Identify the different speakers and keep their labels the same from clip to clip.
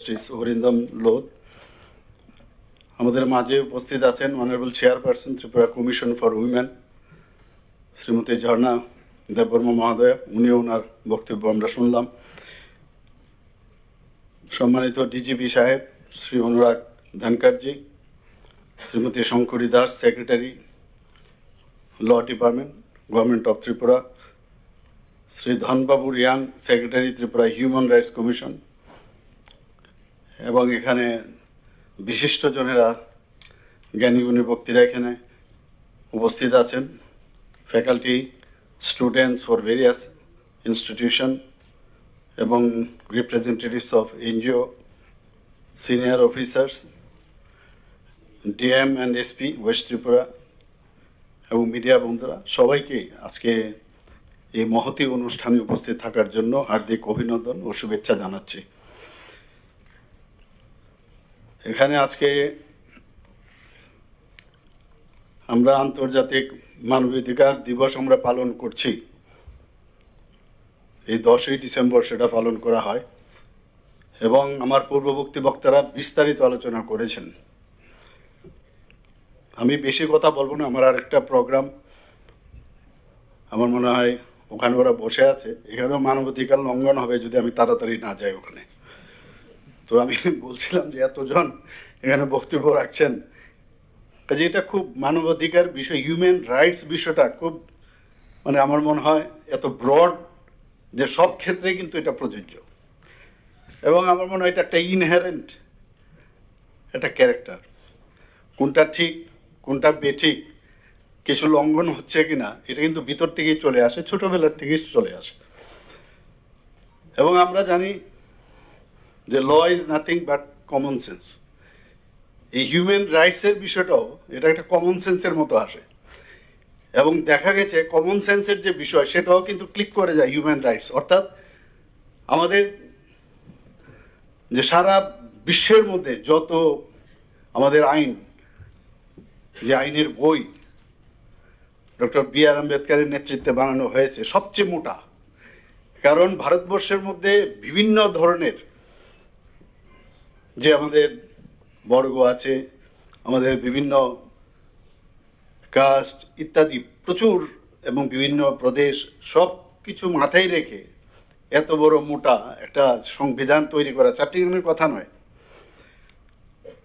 Speaker 1: শ্রী হরিন্দম লোধ। আমাদের মাঝে উপস্থিত আছেন honourable chairperson Tripura commission for women Shrimati Jharna Debbarma মহোদয়া। উনি ওনার বক্তব্য আমরা শুনলাম। সম্মানিত ডিজিপি সাহেব, Shri Anurag ধনকরজি, Shrimati Shankari Das secretary law department government of Tripura Shri ধনবাবু Riang secretary Tripura human rights commission এবং এখানে বিশিষ্টজনেরা জ্ঞানীগুণী বক্তীরা এখানে উপস্থিত আছেন। Faculty students for various institution এবং representatives of NGO senior officers DM and SP west Tripura এবং মিডিয়া বন্ধুরা, সবাইকে আজকে এই মহতি অনুষ্ঠানে উপস্থিত থাকার জন্য হার্দিক অভিনন্দন ও শুভেচ্ছা জানাচ্ছি। এখানে আজকে আমরা আন্তর্জাতিক মানবাধিকার দিবস আমরা পালন করছি। এই দশই ডিসেম্বর সেটা পালন করা হয় এবং আমার পূর্ববর্তী বক্তারা বিস্তারিত আলোচনা করেছেন। আমি বেশি কথা বলব না, আমার আরেকটা প্রোগ্রাম। আমার মনে হয় ওখানে ওরা বসে আছে। এখানেও মানবাধিকার লঙ্ঘন হবে যদি আমি তাড়াতাড়ি না যাই ওখানে। তো আমি বলছিলাম যে এতজন এখানে বক্তব্য রাখছেন। কাজে এটা খুব মানবাধিকার বিষয় হিউম্যান রাইটস বিষয়টা খুব মানে আমার মনে হয় এত ব্রড যে সব ক্ষেত্রে কিন্তু এটা প্রযোজ্য। এবং আমার মনে হয় এটা একটা ইনহেরেন্ট একটা ক্যারেক্টার কোনটা ঠিক, কোনটা বেঠিক, কিছু লঙ্ঘন হচ্ছে কিনা, এটা কিন্তু ভিতর থেকেই চলে আসে, ছোটোবেলার থেকেই চলে আসে। এবং আমরা জানি যে law is nothing but common sense human human রাইটসের বিষয়টাও এটা একটা কমন সেন্সের মতো আসে। এবং দেখা গেছে কমন সেন্সের যে বিষয়, সেটাও কিন্তু ক্লিক করে যায় হিউম্যান রাইটস অর্থাৎ আমাদের যে সারা বিশ্বের মধ্যে যত আমাদের আইন, যে আইনের বই ডক্টর বি আর আম্বেদকারের নেতৃত্বে বানানো হয়েছে, সবচেয়ে মোটা। কারণ ভারতবর্ষের মধ্যে বিভিন্ন ধরনের যে আমাদের বর্গ আছে, আমাদের বিভিন্ন কাস্ট ইত্যাদি প্রচুর এবং বিভিন্ন প্রদেশ সব কিছু মাথায় রেখে এত বড় মোটা একটা সংবিধান তৈরি করা চারটিখানের কথা নয়।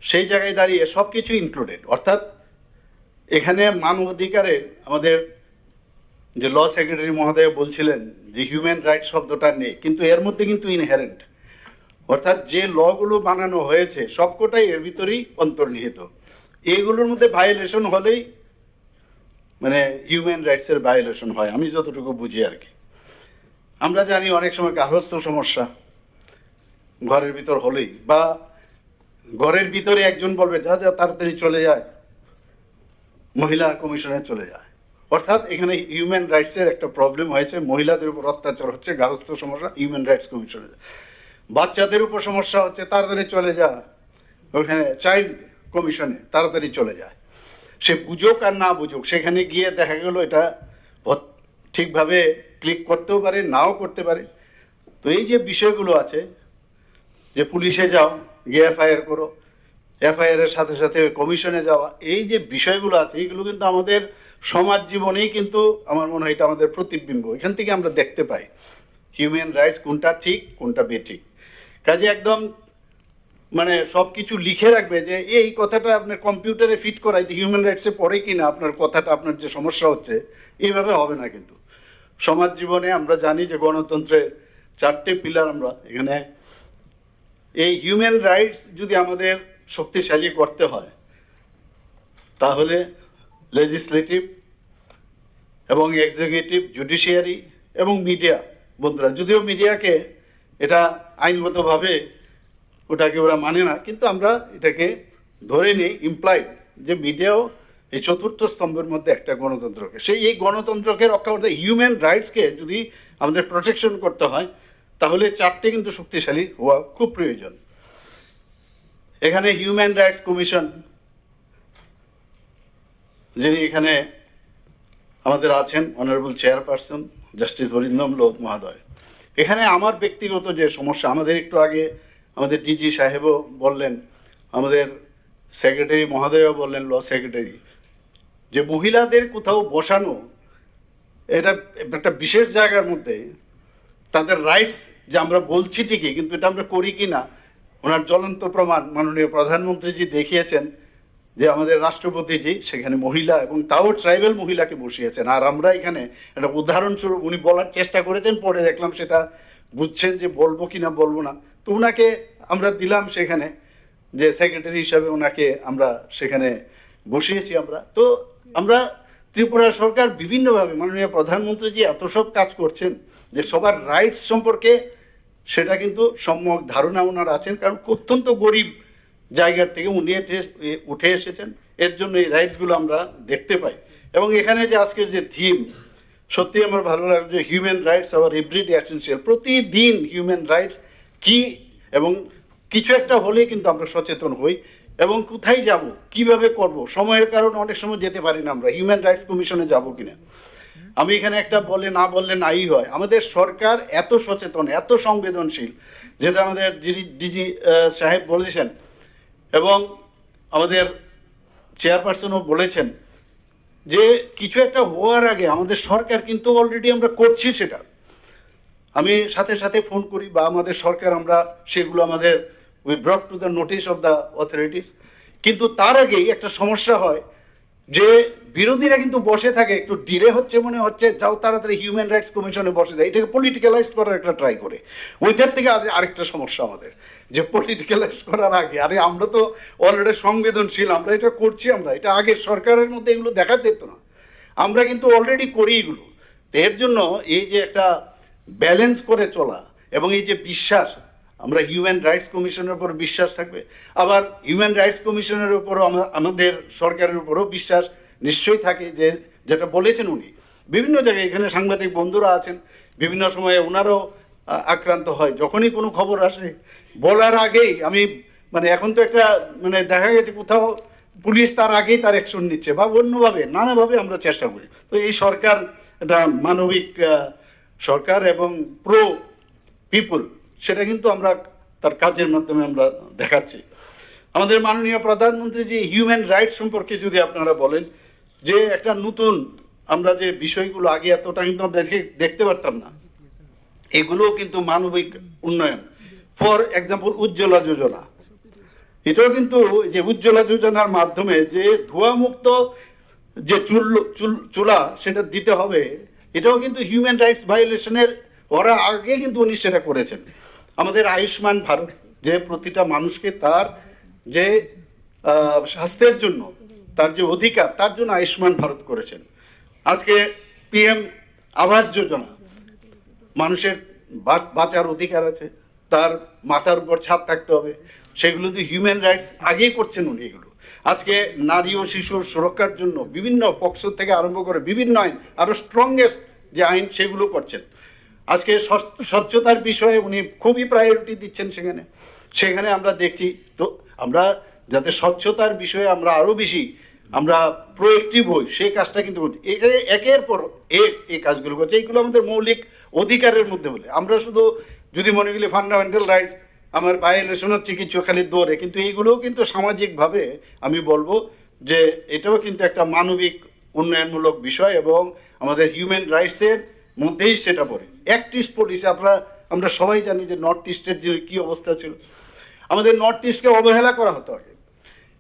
Speaker 1: সেই জায়গায় দাঁড়িয়ে সব কিছু ইনক্লুডেড অর্থাৎ এখানে মানবাধিকারের আমাদের যে ল সেক্রেটারি মহোদয় বলছিলেন যে হিউম্যান রাইট শব্দটা নেই, কিন্তু এর মধ্যে কিন্তু ইনহেরেন্ট অর্থাৎ যে লগুলো বানানো হয়েছে, সবকটাই এর ভিতরেই অন্তর্নিহিত। এইগুলোর মধ্যে ভায়োলেশন হলেই মানে হিউম্যান রাইটসের ভায়োলেশন হয়, আমি যতটুকু বুঝি আর কি। আমরা জানি অনেক সময় গার্হস্থ্য সমস্যা, ঘরের ভিতর হলেই, বা ঘরের ভিতরে একজন বলবে, যা যা, তাড়াতাড়ি চলে যায়। মহিলা কমিশনে চলে যায়। অর্থাৎ এখানে হিউম্যান রাইটসের একটা প্রবলেম হয়েছে, মহিলাদের উপর অত্যাচার হচ্ছে গার্হস্থ্য সমস্যা হিউম্যান রাইটস কমিশনে। বাচ্চাদের উপর সমস্যা হচ্ছে, তাড়াতাড়ি চলে যা। ওখানে চাইল্ড কমিশনে তাড়াতাড়ি চলে যায় সে বুঝুক আর না বুঝুক, সেখানে গিয়ে দেখা গেল এটা ঠিকভাবে ক্লিক করতেও পারে, নাও করতে পারে। তো এই যে বিষয়গুলো আছে, যে পুলিশে যাও, গিয়ে এফআইআর করো, এফআইআর এর সাথে সাথে কমিশনে যাওয়া, এই যে বিষয়গুলো আছে এইগুলো কিন্তু আমাদের সমাজ জীবনেই কিন্তু আমার মনে হয় এটা আমাদের প্রতিবিম্ব। এখান থেকে আমরা দেখতে পাই হিউম্যান রাইটস কোনটা ঠিক, কোনটা বেঠিক। কাজে একদম মানে সব কিছু লিখে রাখবে যে, এই কথাটা আপনার কম্পিউটারে ফিট করাই, যে হিউম্যান রাইটসে পড়ে কি না আপনার কথাটা, আপনার যে সমস্যা হচ্ছে, এইভাবে হবে না কিন্তু। সমাজ জীবনে আমরা জানি যে গণতন্ত্রের চারটে পিলার আমরা, এখানে এই হিউম্যান রাইটস যদি আমাদের শক্তিশালী করতে হয়, তাহলে লেজিসলেটিভ এবং এক্সিকিউটিভ জুডিশিয়ারি এবং মিডিয়া বন্ধুরা, যদিও মিডিয়াকে এটা আইনগতভাবে ওটাকে ওরা মানে না, কিন্তু আমরা এটাকে ধরে নিই ইমপ্লাইড যে মিডিয়াও এই চতুর্থ স্তম্ভের মধ্যে একটা গণতন্ত্রকে। সেই এই গণতন্ত্রকে রক্ষা করতে হিউম্যান রাইটসকে যদি আমাদের প্রোটেকশন করতে হয়, তাহলে চারটে কিন্তু শক্তিশালী হওয়া খুব প্রয়োজন। এখানে হিউম্যান রাইটস কমিশন যিনি এখানে আমাদের আছেন অনারেবল চেয়ারপারসন জাস্টিস অরিন্দম লোক মহোদয়। এখানে আমার ব্যক্তিগত যে সমস্যা, আমাদের একটু আগে আমাদের ডিজি সাহেবও বললেন, আমাদের সেক্রেটারি মহোদয়ও বললেন, ল সেক্রেটারি, যে মহিলাদের কোথাও বসানো, এটা একটা বিশেষ জায়গার মধ্যে তাদের রাইটস যে আমরা বলছি ঠিকই, কিন্তু এটা আমরা করি কি না ওনার জ্বলন্ত প্রমাণ মাননীয় প্রধানমন্ত্রীজি দেখিয়েছেন। যে আমাদের রাষ্ট্রপতিজি, সেখানে মহিলা এবং তাও ট্রাইবেল মহিলাকে বসিয়েছেন। আর আমরা এখানে একটা উদাহরণস্বরূপ উনি বলার চেষ্টা করেছেন, পরে দেখলাম সেটা বুঝছেন যে বলব কি না বলব না। তো ওনাকে আমরা দিলাম সেখানে, যে সেক্রেটারি হিসাবে ওনাকে আমরা সেখানে বসিয়েছি আমরা। তো আমরা ত্রিপুরা সরকার বিভিন্নভাবে মাননীয় প্রধানমন্ত্রীজি এত সব কাজ করছেন যে সবার রাইটস সম্পর্কে সেটা কিন্তু সম্যক ধারণা ওনার আছেন, কারণ অত্যন্ত গরিব জায়গার থেকে উনি উঠে এসেছেন। এর জন্য এই রাইটসগুলো আমরা দেখতে পাই। এবং এখানে যে আজকের যে থিম সত্যি আমার ভালো লাগল যে human rights our everyday essential প্রতিদিন হিউম্যান রাইটস কি এবং কিছু একটা হলেই কিন্তু আমরা সচেতন হই। এবং কোথায় যাব, কীভাবে করব, সময়ের কারণে অনেক সময় যেতে পারি না আমরা। হিউম্যান রাইটস কমিশনে যাব কিনা। আমি এখানে একটা বলে না বললে নাই হয়। আমাদের সরকার এত সচেতন, এত সংবেদনশীল, যেটা আমাদের ডিজি সাহেব বলেছেন এবং আমাদের চেয়ারপারসনও বলেছেন যে কিছু একটা হওয়ার আগে আমাদের সরকার কিন্তু অলরেডি আমরা করছি সেটা। আমি সাথে সাথে ফোন করি বা আমাদের সরকার আমরা সেগুলো আমাদের we brought to the notice of the authorities কিন্তু তার আগেই একটা সমস্যা হয় যে বিরোধীরা কিন্তু বসে থাকে, একটু ডিলে হচ্ছে মনে হচ্ছে, যাও তাড়াতাড়ি হিউম্যান রাইটস কমিশনে বসে যায়। এটাকে পলিটিক্যালাইজ করার একটা ট্রাই করে। ওইটার থেকে আরে- আরেকটা সমস্যা আমাদের, যে পলিটিক্যালাইজ করার আগে, আরে আমরা তো অলরেডি সংবেদনশীল, আমরা এটা করছি আমরা, এটা আগের সরকারের মধ্যে এগুলো দেখা যেত না। আমরা কিন্তু অলরেডি করি এগুলো। এর জন্য এই যে একটা ব্যালেন্স করে চলা এবং এই যে বিশ্বাস আমরা হিউম্যান রাইটস কমিশনের উপর বিশ্বাস থাকবে। আবার হিউম্যান রাইটস কমিশনের উপরও আমা- আমাদের সরকারের উপরও বিশ্বাস নিশ্চয়ই থাকে যে, যেটা বলেছেন উনি। বিভিন্ন জায়গায় এখানে সাংবাদিক বন্ধুরা আছেন। বিভিন্ন সময়ে ওনারও আক্রান্ত হয়। যখনই কোনো খবর আসে, বলার আগেই আমি মানে এখন তো একটা মানে দেখা গেছে কোথাও পুলিশ তার আগেই তার অ্যাকশন নিচ্ছে বা অন্যভাবে, নানাভাবে আমরা চেষ্টা করি। তো এই সরকার একটা মানবিক সরকার এবং প্রো পিপুল সেটা কিন্তু আমরা তার কাজের মাধ্যমে আমরা দেখাচ্ছি। আমাদের মাননীয় প্রধানমন্ত্রী যে হিউম্যান রাইটস সম্পর্কে যদি আপনারা বলেন, যে একটা নতুন আমরা যে বিষয়গুলো আগে এতটা কিন্তু আমরা দেখে দেখতে পারতাম না, এগুলোও কিন্তু মানবিক উন্নয়ন। For example Ujjwala Yojana. এটাও কিন্তু যে উজ্জ্বলা যোজনার মাধ্যমে যে ধোঁয়ামুক্ত যে চুল চুল- সেটা দিতে হবে, এটাও কিন্তু হিউম্যান রাইটস ভায়োলেশনের ওরা আগে কিন্তু উনি সেটা করেছেন। আমাদের আয়ুষ্মান ভারত যে প্রতিটা মানুষকে তার যে স্বাস্থ্যের জন্য, তার যে অধিকার, তার জন্য আয়ুষ্মান ভারত করেছেন। আজকে পিএম আবাস যোজনা, মানুষের বাঁচার অধিকার আছে, তার মাথার উপর ছাদ থাকতে হবে, সেগুলো তো হিউম্যান রাইটস আগেই করছেন উনি এগুলো। আজকে নারী ও শিশুর সুরক্ষার জন্য বিভিন্ন পক্ষ থেকে আরম্ভ করে বিভিন্ন আইন, আরও স্ট্রংগেস্ট যে আইন সেগুলো করছেন। আজকে স্বচ্ছতার বিষয়ে উনি খুবই প্রায়োরিটি দিচ্ছেন সেখানে। সেখানে আমরা দেখছি, তো আমরা যাতে স্বচ্ছতার বিষয়ে আমরা আরও বেশি আমরা প্রোয়েক্টিভ হই, সেই কাজটা কিন্তু। একের পর এক এই কাজগুলো করছে। এইগুলো আমাদের মৌলিক অধিকারের মধ্যে বলে। আমরা শুধু যদি মনে করি ফান্ডামেন্টাল রাইটস আমার ভায়োলেশন হচ্ছে কিছু খালি দৌড়ে, কিন্তু এইগুলোও কিন্তু সামাজিকভাবে আমি বলব যে এটাও কিন্তু একটা মানবিক উন্নয়নমূলক বিষয় এবং আমাদের হিউম্যান রাইটসের মধ্যেই সেটা পড়ে। ইস্ট পলিসি আমরা আমরা সবাই জানি যে নর্থ ইস্টের যে কী অবস্থা ছিল। আমাদের নর্থ ইস্টকে অবহেলা করা হতো আগে।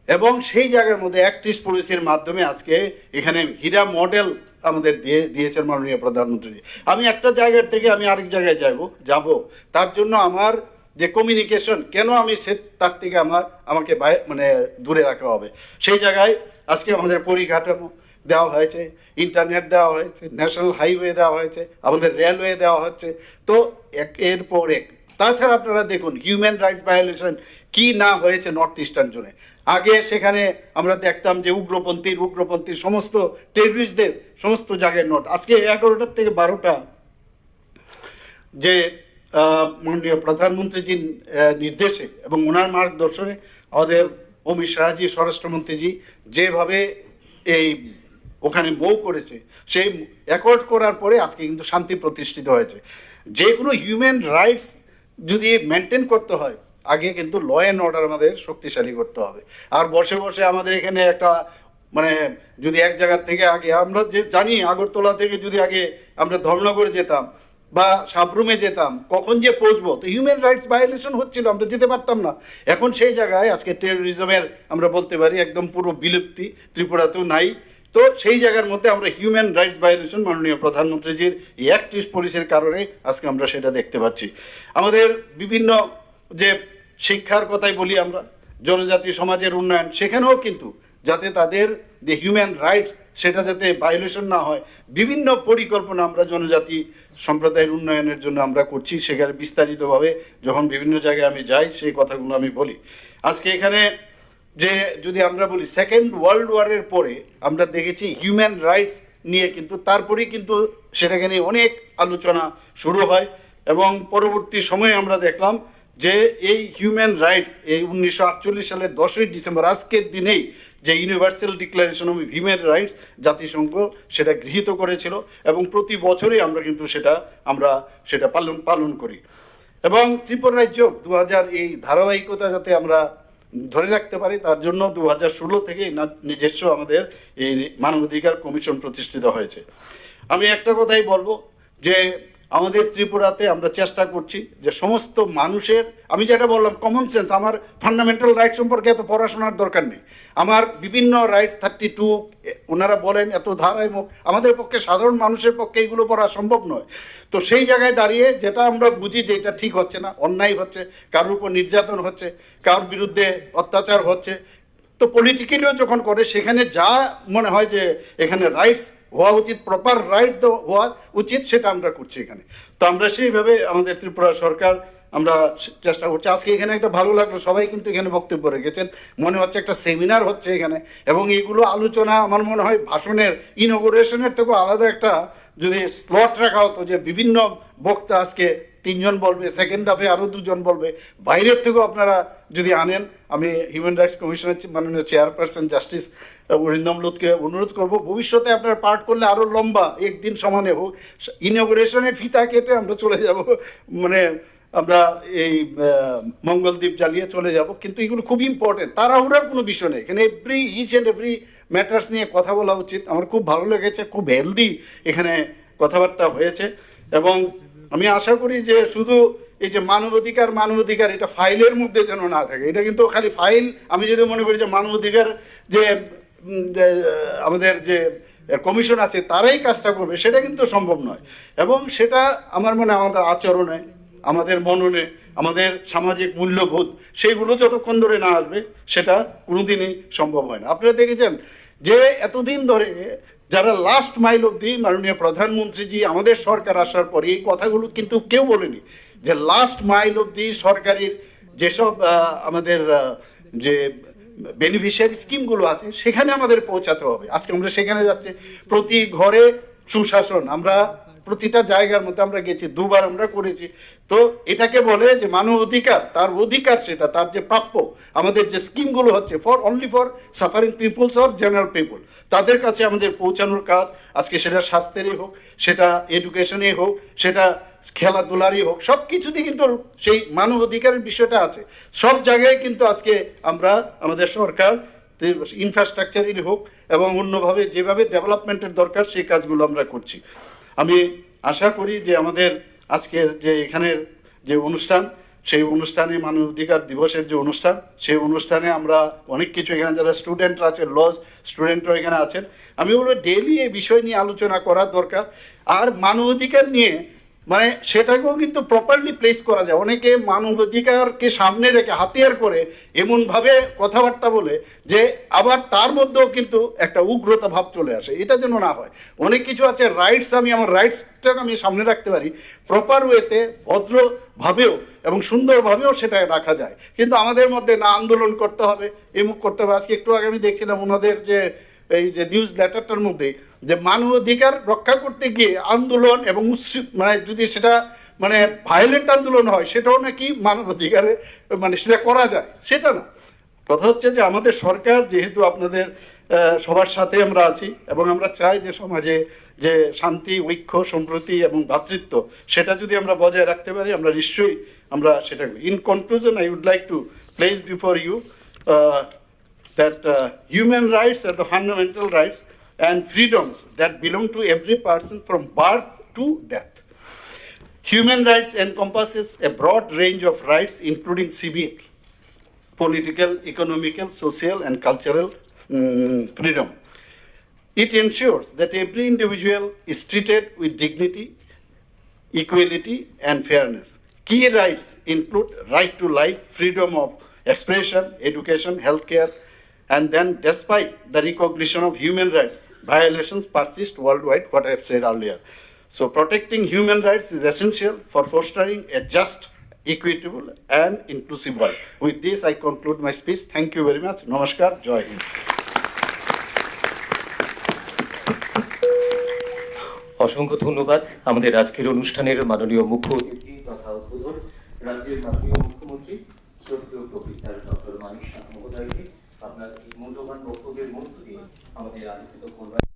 Speaker 1: এবং সেই জায়গার মধ্যে অ্যাক্টিস পলিসির মাধ্যমে আজকে এখানে হীরা মডেল আমাদের দিয়ে দিয়েছেন মাননীয় প্রধানমন্ত্রী আমি একটা জায়গার থেকে আমি আরেক জায়গায় যাব যাব। তার জন্য আমার যে কমিউনিকেশন কেন আমি সে, তার থেকে আমার, আমাকে মানে দূরে রাখা হবে। সেই জায়গায় আজকে আমাদের পরিকাঠামো দেওয়া হয়েছে, ইন্টারনেট দেওয়া হয়েছে, ন্যাশনাল হাইওয়ে দেওয়া হয়েছে, আমাদের রেলওয়ে দেওয়া হচ্ছে। তো একের পর এক। তাছাড়া আপনারা দেখুন হিউম্যান রাইটস ভায়োলেশন কি না হয়েছে নর্থ ইস্টার্ন জোনে আগে সেখানে আমরা দেখতাম যে উগ্রপন্থীর উগ্রপন্থীর সমস্ত টেররিস্টদের সমস্ত জায়গায় নোট। আজকে এগারোটার থেকে বারোটা যে মাননীয় প্রধানমন্ত্রীজির নির্দেশে এবং ওনার মার্গদর্শনে আমাদের অমিত শাহজি, স্বরাষ্ট্রমন্ত্রীজি যেভাবে এই ওখানে মৌ করেছে সেই অ্যাকর্ড করার পরে আজকে কিন্তু শান্তি প্রতিষ্ঠিত হয়েছে। যে কোনো হিউম্যান রাইটস যদি মেনটেন করতে হয়, আগে কিন্তু ল অ্যান্ড অর্ডার আমাদের শক্তিশালী করতে হবে। আর বসে বসে আমাদের এখানে একটা মানে যদি এক জায়গার থেকে আগে আমরা যে জানি, আগরতলা থেকে যদি আগে আমরা ধর্মনগরে যেতাম বা সাবরুমে যেতাম, কখন যে পৌঁছবো, তো হিউম্যান রাইটস ভায়োলেশন হচ্ছিল, আমরা যেতে পারতাম না। এখন সেই জায়গায় আজকে টেরোরিজমের আমরা বলতে পারি একদম পুরো বিলুপ্তি, ত্রিপুরাতেও নাই তো সেই জায়গার মধ্যে আমরা হিউম্যান রাইটস ভায়োলেশন মাননীয় প্রধানমন্ত্রীজির এই অ্যাক্টিভ পুলিশের কারণে আজকে আমরা সেটা দেখতে পাচ্ছি। আমাদের বিভিন্ন যে শিক্ষার কথাই বলি আমরা, জনজাতি সমাজের উন্নয়ন, সেখানেও কিন্তু যাতে তাদের যে হিউম্যান রাইটস সেটা যাতে ভায়োলেশন না হয়, বিভিন্ন পরিকল্পনা আমরা জনজাতি সম্প্রদায়ের উন্নয়নের জন্য আমরা করছি। সেখানে বিস্তারিতভাবে যখন বিভিন্ন জায়গায় আমি যাই, সেই কথাগুলো আমি বলি। আজকে এখানে যে যদি আমরা বলি সেকেন্ড ওয়ার্ল্ড ওয়ারের পরে আমরা দেখেছি হিউম্যান রাইটস নিয়ে কিন্তু তারপরেই কিন্তু সেটাকে নিয়ে অনেক আলোচনা শুরু হয় এবং পরবর্তী সময়ে আমরা দেখলাম যে এই হিউম্যান রাইটস এই উনিশশো আটচল্লিশ সালের দশই ডিসেম্বর, আজকের দিনেই যে universal declaration of human rights জাতিসংঘ সেটা গৃহীত করেছিল এবং প্রতি বছরই আমরা কিন্তু সেটা, আমরা সেটা পালন পালন করি। এবং ত্রিপুরা রাজ্য দু হাজার এই ধারাবাহিকতা যাতে আমরা ধরে রাখতে পারি, তার জন্য দু হাজার ষোলো থেকে নিজস্ব আমাদের এই মানবাধিকার কমিশন প্রতিষ্ঠিত হয়েছে। আমি একটা কথাই বলব যে আমাদের ত্রিপুরাতে আমরা চেষ্টা করছি যে সমস্ত মানুষের, আমি যেটা বললাম কমন সেন্স আমার ফান্ডামেন্টাল রাইট সম্পর্কে এত পড়াশোনার দরকার নেই। আমার বিভিন্ন রাইটস থার্টি টু ওনারা বলেন এত ধারায় মুখ, আমাদের পক্ষে সাধারণ মানুষের পক্ষে এগুলো পড়া সম্ভব নয়। তো সেই জায়গায় দাঁড়িয়ে যেটা আমরা বুঝি যে এটা ঠিক হচ্ছে না, অন্যায় হচ্ছে, কারোর উপর নির্যাতন হচ্ছে, কারোর বিরুদ্ধে অত্যাচার হচ্ছে তো পলিটিক্যালিও যখন করে, সেখানে যা মনে হয় যে এখানে রাইটস হওয়া উচিত প্রপার রাইট হওয়া উচিত, সেটা আমরা করছি এখানে। তো আমরা সেইভাবে আমাদের ত্রিপুরা সরকার, আমরা চেষ্টা করছি। আজকে এখানে একটা ভালো লাগল, সবাই কিন্তু এখানে বক্তব্য রেখেছেন। মনে হচ্ছে একটা সেমিনার হচ্ছে এখানে। এবং এইগুলো আলোচনা, আমার মনে হয় ভাষণের ইনোগ্রেশনের থেকেও আলাদা একটা যদি স্লট রাখা হতো যে বিভিন্ন বক্তা আজকে তিনজন বলবে সেকেন্ড হাফে আরও দুজন বলবে। বাইরের থেকেও আপনারা যদি আনেন, আমি হিউম্যান রাইটস কমিশনের মাননীয় চেয়ারপারসন জাস্টিস অরিন্দম লোধকে অনুরোধ করব, ভবিষ্যতে আপনারা পাঠ করলে আরও লম্বা, একদিন সমানে হোক। ইনগ্রেশনে ফিতা কেটে আমরা চলে যাব। মানে আমরা এই মঙ্গলদ্বীপ জ্বালিয়ে চলে যাব। কিন্তু এগুলো খুব ইম্পর্টেন্ট তাড়াহুড়ার কোনো বিষয় নেই। এখানে every each and every matters নিয়ে কথা বলা উচিত। আমার খুব ভালো লেগেছে, খুব হেলদি এখানে কথাবার্তা হয়েছে। এবং আমি আশা করি যে শুধু এই যে মানবাধিকার মানবাধিকার এটা ফাইলের মধ্যে যেন না থাকে, এটা কিন্তু খালি ফাইল। আমি যদি মনে করি যে মানবাধিকার যে আমাদের যে কমিশন আছে, তারাই কাজটা করবে, সেটা কিন্তু সম্ভব নয়। এবং সেটা আমার মনে আমাদের আচরণে, আমাদের মননে, আমাদের সামাজিক মূল্যবোধ, সেইগুলো যতক্ষণ ধরে না আসবে, সেটা কোনোদিনই সম্ভব হয় না। আপনারা দেখেছেন যে এতদিন ধরে যারা লাস্ট মাইল অব্দি মাননীয় প্রধানমন্ত্রীজি আমাদের সরকার আসার পরে এই কথাগুলো কিন্তু কেউ বলেনি যে লাস্ট মাইল অব্দি সরকারের যেসব আমাদের যে বেনিফিশিয়ারি স্কিমগুলো আছে, সেখানে আমাদের পৌঁছাতে হবে। আজকে আমরা সেখানে যাচ্ছি। প্রতি ঘরে সুশাসন। আমরা প্রতিটা জায়গার মধ্যে আমরা গেছি, দুবার আমরা করেছি। তো এটাকে বলে যে মানব অধিকার, তার অধিকার সেটা, তার যে প্রাপ্য, আমাদের যে স্কিমগুলো হচ্ছে for only for suffering peoples or general people তাদের কাছে আমাদের পৌঁছানোর কাজ, আজকে সেটা স্বাস্থ্যেরই হোক, সেটা এডুকেশনেই হোক, সেটা খেলাধুলারই হোক সব কিছুতেই কিন্তু সেই মানব অধিকারের বিষয়টা আছে। সব জায়গায় কিন্তু আজকে আমরা, আমাদের সরকার ইনফ্রাস্ট্রাকচারেরই হোক এবং অন্যভাবে যেভাবে ডেভেলপমেন্টের দরকার, সেই কাজগুলো আমরা করছি। আমি আশা করি যে আমাদের আজকের যে এখানের যে অনুষ্ঠান, সেই অনুষ্ঠানে মানবাধিকার দিবসের যে অনুষ্ঠান, সেই অনুষ্ঠানে আমরা অনেক কিছু এখানে যারা স্টুডেন্টরা আছে লজ স্টুডেন্টরা এখানে আছেন, আমি বলব ডেইলি এই বিষয় নিয়ে আলোচনা করা দরকার। আর মানবাধিকার নিয়ে মানে সেটাকেও কিন্তু প্রপারলি প্লেস করা যায়। অনেকে মানবাধিকারকে সামনে রেখে, হাতিয়ার করে এমনভাবে কথাবার্তা বলে যে আবার তার মধ্যেও কিন্তু একটা উগ্রতা ভাব চলে আসে। এটা যেন না হয়। অনেক কিছু আছে রাইটস আমি, আমার রাইটসটাকে আমি সামনে রাখতে পারি। প্রপার ওয়েতে ভদ্রভাবেও এবং সুন্দরভাবেও সেটা রাখা যায়। কিন্তু আমাদের মধ্যে না আন্দোলন করতে হবে। এমুক করতে হবে। আজকে একটু আগে আমি দেখছিলাম ওনাদের যে এই যে নিউজ লেটারটার মধ্যে যে মানবাধিকার রক্ষা করতে গিয়ে আন্দোলন এবং মানে যদি সেটা মানে ভায়োলেন্ট আন্দোলন হয়, সেটাও নাকি মানবাধিকারে মানে সেটা করা যায়, সেটা না। কথা হচ্ছে যে আমাদের সরকার যেহেতু আপনাদের সবার সাথে আমরা আছি এবং আমরা চাই যে সমাজে যে শান্তি, ঐক্য সম্প্রতি এবং ভ্রাতৃত্ব সেটা যদি আমরা বজায় রাখতে পারি, আমরা নিশ্চয়ই আমরা সেটা in conclusion I would like to place before you that uh, human rights are the fundamental rights and freedoms that belong to every person from birth to death. Human rights encompasses a broad range of rights, including civil, political, economical, social, and cultural mm, freedom. It ensures that every individual is treated with dignity, equality, and fairness. Key rights include right to life, freedom of expression, education, healthcare, and then despite the recognition of human rights, violations persist worldwide, what I have said earlier. So protecting human rights is essential for fostering a just, equitable, and inclusive world. With this, I conclude my speech. Thank you very much. Namaskar. Joy.
Speaker 2: অসংখ্য ধন্যবাদ আমাদের আজকের অনুষ্ঠানের মাননীয় মুখ্য অতিথি তথা উদ্বোধন রাজ্যের মাননীয় মুখ্যমন্ত্রী শ্রদ্ধেয় প্রফেসর ডক্টর মানিক শাহ মহোদয়কে আপনার মূল্যবান বক্তব্যের মধ্য দিয়ে আমাদের আলোচিত করবার